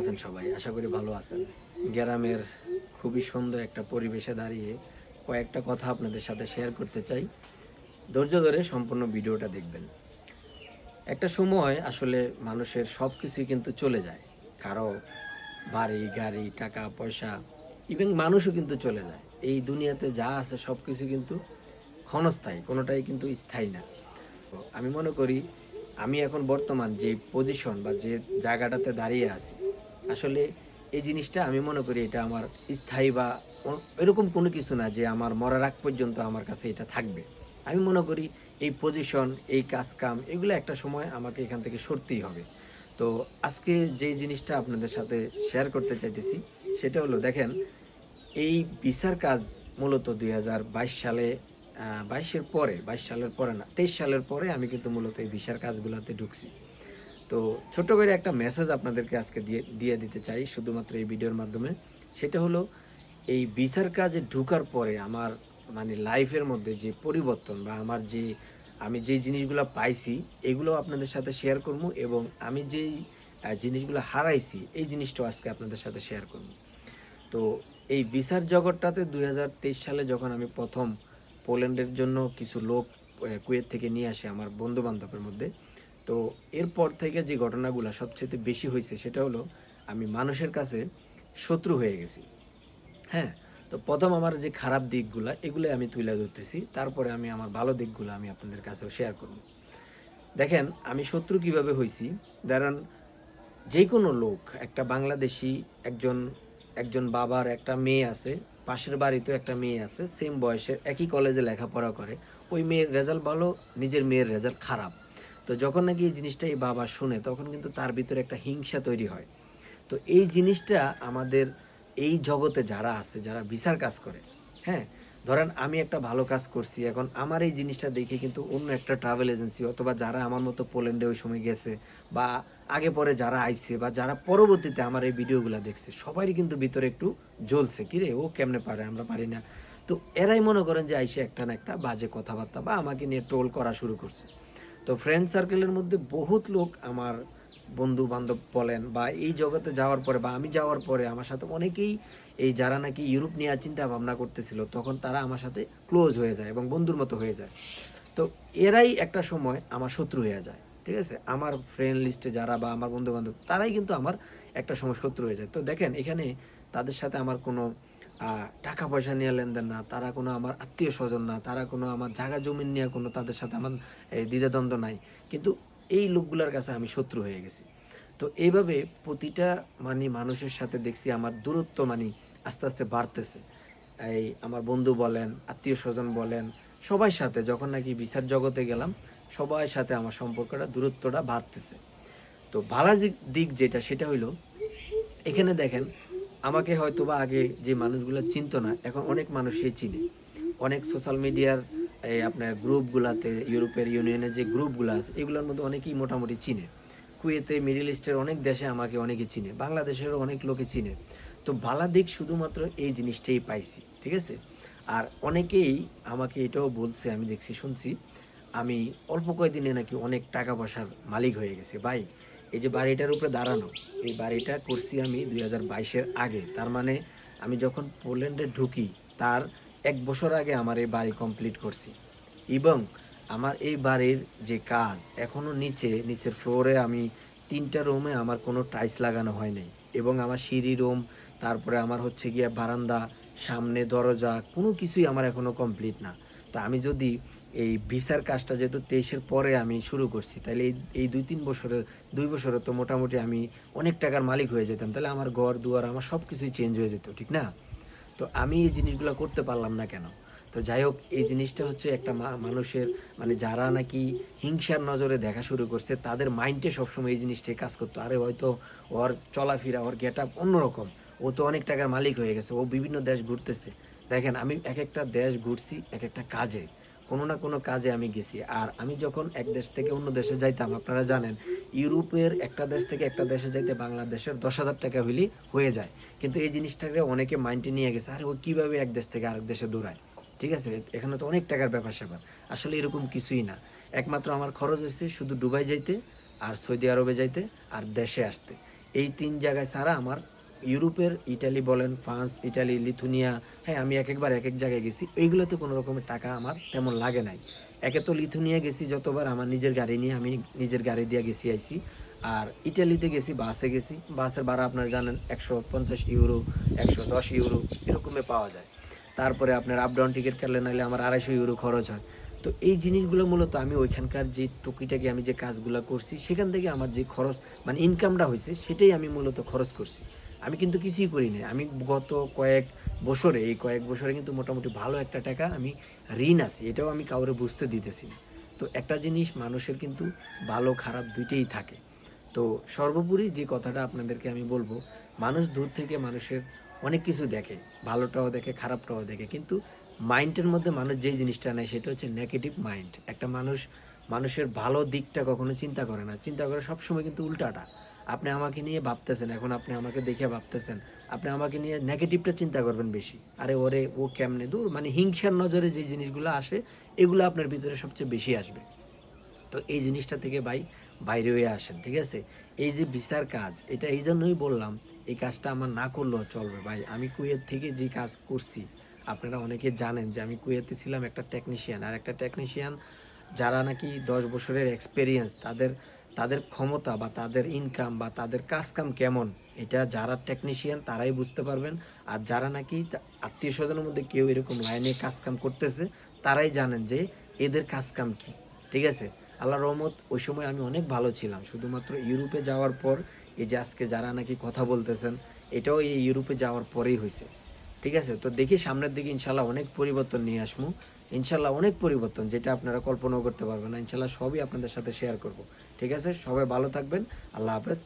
আছেন সবাই? আশা করি ভালো আছেন। গ্রামের খুবই সুন্দর একটা পরিবেশে দাঁড়িয়ে কয়েকটা কথা আপনাদের সাথে শেয়ার করতে চাই। ধৈর্য ধরে সম্পূর্ণ ভিডিওটা দেখবেন। একটা সময় আসলে মানুষের সব কিছুই কিন্তু চলে যায়। কারও বাড়ি, গাড়ি, টাকা, পয়সা ইভেন মানুষও কিন্তু চলে যায়। এই দুনিয়াতে যা আছে সব কিছু কিন্তু ক্ষণস্থায়ী, কোনোটাই কিন্তু স্থায়ী না। আমি মনে করি, আমি এখন বর্তমান যে পজিশন বা যে জায়গাটাতে দাঁড়িয়ে আছি আসলে এই জিনিসটা আমি মনে করি এটা আমার স্থায়ী বা এরকম কোনো কিছু না যে আমার মরার আগ পর্যন্ত আমার কাছে এটা থাকবে। আমি মনে করি এই পজিশন এই কাজ কাম এগুলো একটা সময় আমাকে এখান থেকে সরতেই হবে। তো আজকে যে জিনিসটা আপনাদের সাথে শেয়ার করতে চাইতেছি, সেটা হলো দেখেন, এই ভিসার কাজ মূলত দু হাজার বাইশ সালে বাইশের পরে, বাইশ সালের পরে না, তেইশ সালের পরে আমি কিন্তু মূলত এই ভিসার কাজগুলোতে ঢুকছি। তো ছোট করে একটা মেসেজ আপনাদেরকে আজকে দিয়ে দিয়ে দিতে চাই শুধুমাত্র এই ভিডিওর মাধ্যমে। সেটা হলো, এই বিচার কাজে ঢুকার পরে আমার মানে লাইফের মধ্যে যে পরিবর্তন বা আমার যে, আমি যে জিনিসগুলো পাইছি, এগুলো আপনাদের সাথে শেয়ার করব এবং আমি যেই জিনিসগুলো হারাইছি, এই জিনিসটাও আজকে আপনাদের সাথে শেয়ার করব। তো এই বিচার জগৎটাতে দু হাজার তেইশ সালে যখন আমি প্রথম পোল্যান্ডের জন্য কিছু লোক কুয়েত থেকে নিয়ে আসে আমার বন্ধু বান্ধবের মধ্যে তো এরপর থেকে যে ঘটনাগুলো সবচেয়ে বেশি হয়েছে সেটা হলো আমি মানুষের কাছে শত্রু হয়ে গেছি। হ্যাঁ তো প্রথম আমার যে খারাপ দিকগুলো এগুলো আমি তুলে ধরতেছি। তারপরে আমি আমার ভালো দিকগুলো আমি আপনাদের কাছেও শেয়ার করব। দেখেন, আমি শত্রু কীভাবে হয়েছি দাঁড়ান, যে কোনো লোক, একটা বাংলাদেশি, একজন একজন বাবার একটা মেয়ে আছে, পাশের বাড়িতেও একটা মেয়ে আছে সেম বয়সের, একই কলেজে লেখাপড়া করে, ওই মেয়ের রেজাল্ট ভালো, নিজের মেয়ের রেজাল্ট খারাপ। তো যখন নাকি এই জিনিসটা এই বাবা শুনে, তখন কিন্তু তার ভিতরে একটা হিংসা তৈরি হয়। তো এই জিনিসটা আমাদের এই জগতে যারা আছে, যারা বিচার কাজ করে হ্যাঁ? ধরেন আমি একটা ভালো কাজ করছি, এখন আমার এই জিনিসটা দেখে কিন্তু অন্য একটা ট্রাভেল এজেন্সি অথবা যারা আমার মতো পোল্যান্ডে ওই সময় গেছে বা আগে পরে যারা আইছে বা যারা পরবর্তীতে আমার এই ভিডিওগুলো দেখছে, সবারই কিন্তু ভিতরে একটু জ্বলছে। কিরে ও কেমনে পারে? আমরা পারি না। তো এরাই মনে করেন যে আইসে একটা না একটা বাজে কথাবার্তা বা আমাকে নিয়ে ট্রোল করা শুরু করছে। তো ফ্রেন্ড সার্কেলের মধ্যে বহুত লোক আমার বন্ধু বান্ধব বলেন বা এই জগতে যাওয়ার পরে বা আমি যাওয়ার পরে আমার সাথে অনেকেই এই যারা নাকি ইউরোপ নেওয়ার চিন্তা ভাবনা করতেছিল, তখন তারা আমার সাথে ক্লোজ হয়ে যায় এবং বন্ধুর মতো হয়ে যায়। তো এরাই একটা সময় আমার শত্রু হয়ে যায়, ঠিক আছে? আমার ফ্রেন্ড লিস্টে যারা বা আমার বন্ধু বান্ধব তারাই কিন্তু আমার একটা সময় শত্রু হয়ে যায়। তো দেখেন, এখানে তাদের সাথে আমার কোনো টাকা পয়সা নিয়ে লেনদেন না, তারা কোনো আমার আত্মীয় স্বজন না, তারা কোনো আমার জায়গা জমিন নিয়ে কোনো তাদের সাথে আমার দ্বিধাদ্বন্দ্ব নাই। কিন্তু এই লোকগুলোর কাছে আমি শত্রু হয়ে গেছি। তো এইভাবে প্রতিটা মানে মানুষের সাথে দেখছি আমার দূরত্ব মানে আস্তে আস্তে বাড়তেছে। এই আমার বন্ধু বলেন আত্মীয় স্বজন বলেন, সবার সাথে যখন নাকি বিচার জগতে গেলাম, সবার সাথে আমার সম্পর্কটা, দূরত্বটা বাড়তেছে। তো ভালো দিক- দিক যেটা, সেটা হইল, এখানে দেখেন আমাকে হয়তো বা আগে যে মানুষগুলো চিনতো না, এখন অনেক মানুষই চিনে। অনেক সোশ্যাল মিডিয়ার এই আপনার গ্রুপগুলাতে ইউরোপের ইউনিয়নের যে গ্রুপগুলো আছে, এগুলোর মধ্যে অনেকেই মোটামুটি চিনে। কুয়েতে মিডিল ইস্টের অনেক দেশে আমাকে অনেকে চিনে বাংলাদেশেরও অনেক লোকে চিনে। তো ভালা দিক শুধুমাত্র এই জিনিসটাই পাইছি, ঠিক আছে? আর অনেকেই আমাকে এটাও বলছে, আমি দেখছি, শুনছি, আমি অল্প কয়েকদিনে নাকি অনেক টাকা পয়সার মালিক হয়ে গেছে। ভাই এই যে বাড়িটার উপরে দাঁড়ানো, এই বাড়িটা করছি আমি দুই হাজার আগে। তার মানে আমি যখন পোল্যান্ডে ঢুকি, তার এক বছর আগে আমার এই বাড়ি কমপ্লিট করছি। এবং আমার এই বাড়ির যে কাজ, এখনও নিচে, নিচের ফ্লোরে আমি তিনটা রুমে আমার কোনো টাইলস লাগানো হয় নাই। এবং আমার সিঁড়ি রুম তারপরে আমার হচ্ছে গিয়ে বারান্দা, সামনে দরজা, কোনো কিছুই আমার এখনও কমপ্লিট না। তো আমি যদি এই ভিসার কাজটা যেহেতু তেইশের পরে আমি শুরু করছি, তাহলে এই এই দুই তিন বছরে, দুই বছরে তো মোটামুটি আমি অনেক টাকার মালিক হয়ে যেতাম, তাহলে আমার ঘর, দুয়ার, আমার সব কিছুই চেঞ্জ হয়ে যেত, ঠিক না? তো আমি এই জিনিসগুলো করতে পারলাম না কেন? তো যাই হোক, এই জিনিসটা হচ্ছে একটা মানুষের মানে যারা নাকি হিংসার নজরে দেখা শুরু করছে, তাদের মাইন্ডে সবসময় এই জিনিসটাই কাজ করতো। আরে হয়তো ওর চলাফেরা, ওর গেট আপ অন্যরকম, ও তো অনেক টাকার মালিক হয়ে গেছে, ও বিভিন্ন দেশ ঘুরতেছে। দেখেন, আমি এক একটা দেশ ঘুরছি, এক একটা কাজে। কোনো না কোনো কাজে আমি গেছি। আর আমি যখন এক দেশ থেকে অন্য দেশে যাইতাম, আপনারা জানেন, ইউরোপের একটা দেশ থেকে একটা দেশে যাইতে বাংলাদেশের দশ হাজার টাকা হইলেই হয়ে যায়। কিন্তু এই জিনিসটাকে অনেকে মাইন্ডে নিয়ে গেছে, আরে, ও কীভাবে এক দেশ থেকে আরেক দেশে দৌড়ায়? ঠিক আছে? এখানে তো অনেক টাকার ব্যাপার স্যাপার। আসলে এরকম কিছুই না। একমাত্র আমার খরচ হয়েছে শুধু দুবাই যাইতে আর সৌদি আরবে যাইতে আর দেশে আসতে। এই তিন জায়গায় ছাড়া আমার ইউরোপের, ইটালি বলেন, ফ্রান্স, ইটালি, লিথুনিয়া হ্যাঁ আমি এক একবার, এক এক জায়গায় গেছি। এইগুলোতে কোনো রকমের টাকা আমার তেমন লাগে নাই। একে তো লিথুনিয়া গেছি যতবার, আমার নিজের গাড়ি নিয়ে আমি নিজের গাড়ি দিয়ে গেছি, আইছি। আর ইটালিতে গেছি, বাসে গেছি। বাসের ভাড়া আপনারা জানেন, একশো পঞ্চাশ ইউরো, একশো দশ ইউরো, এরকমে পাওয়া যায়। তারপরে আপনার আপ ডাউন টিকিট কাটলে নাহলে আমার আড়াইশো ইউরো খরচ হয়। তো এই জিনিসগুলো মূলত আমি ওইখানকার যে টুকিটাকি আমি যে কাজগুলো করছি, সেখান থেকে আমার যে খরচ মানে ইনকামটা হয়েছে, সেটাই আমি মূলত খরচ করছি। আমি কিন্তু কিছুই করি না আমি গত কয়েক বছরে, এই কয়েক বছরে কিন্তু মোটামুটি ভালো একটা টাকা আমি ঋণ আছি, এটাও আমি কাউরে বুঝতে দিতেছি না। তো একটা জিনিস মানুষের কিন্তু ভালো, খারাপ দুইটাই থাকে। তো সর্বোপরি যে কথাটা আপনাদেরকে আমি বলব, মানুষ দূর থেকে মানুষের অনেক কিছু দেখে, ভালোটাও দেখে, খারাপটাও দেখে, কিন্তু মাইন্ডের মধ্যে মানুষ যেই জিনিসটা নেয় সেটা হচ্ছে নেগেটিভ মাইন্ড একটা মানুষ, মানুষের ভালো দিকটা কখনো চিন্তা করে না। চিন্তা করে সবসময় কিন্তু উল্টাটা। আপনি আমাকে নিয়ে ভাবতেছেন, এখন আপনি আমাকে দেখে ভাবতেছেন। আপনি আমাকে নিয়ে নেগেটিভটা চিন্তা করবেন বেশি। আরে ওরে, ও কেমনে দূর? মানে হিংসার নজরে যে জিনিসগুলো আসে, এগুলো আপনার ভিতরে সবচেয়ে বেশি আসবে। তো এই জিনিসটা থেকে ভাই বাইরে হয়ে আসেন, ঠিক আছে? এই যে বিচার কাজ, এটা এই জন্যই বললাম, এই কাজটা আমার না করলেও চলবে ভাই। আমি কুয়েত থেকে যে কাজ করছি আপনারা অনেকে জানেন যে আমি কুয়েতে ছিলাম একটা টেকনিশিয়ান আর একটা টেকনিশিয়ান যারা নাকি দশ বছরের এক্সপেরিয়েন্স তাদের তাদের ক্ষমতা বা তাদের ইনকাম বা তাদের কাজকাম কেমন, এটা যারা টেকনিশিয়ান তারাই বুঝতে পারবেন। আর যারা নাকি আত্মীয় স্বজনের মধ্যে কেউ এরকম লাইনে কাজকাম করতেছে, তারাই জানেন যে এদের কাজকাম কি, ঠিক আছে? আল্লাহ রহমত, ওই সময় আমি অনেক ভালো ছিলাম। শুধুমাত্র ইউরোপে যাওয়ার পর, এই যে আজকে যারা নাকি কথা বলতেছেন, এটাও এই ইউরোপে যাওয়ার পরেই হয়েছে। ঠিক আছে? তো দেখি সামনের দিকে ইনশাল্লাহ অনেক পরিবর্তন নিয়ে আসব ইনশাল্লাহ অনেক পরিবর্তন যেটা আপনারা কল্পনাও করতে পারবেন না। ইনশাল্লাহ সবই আপনাদের সাথে শেয়ার করব। ঠিক আছে? সবাই ভালো থাকবেন। আল্লাহ হাফেজ।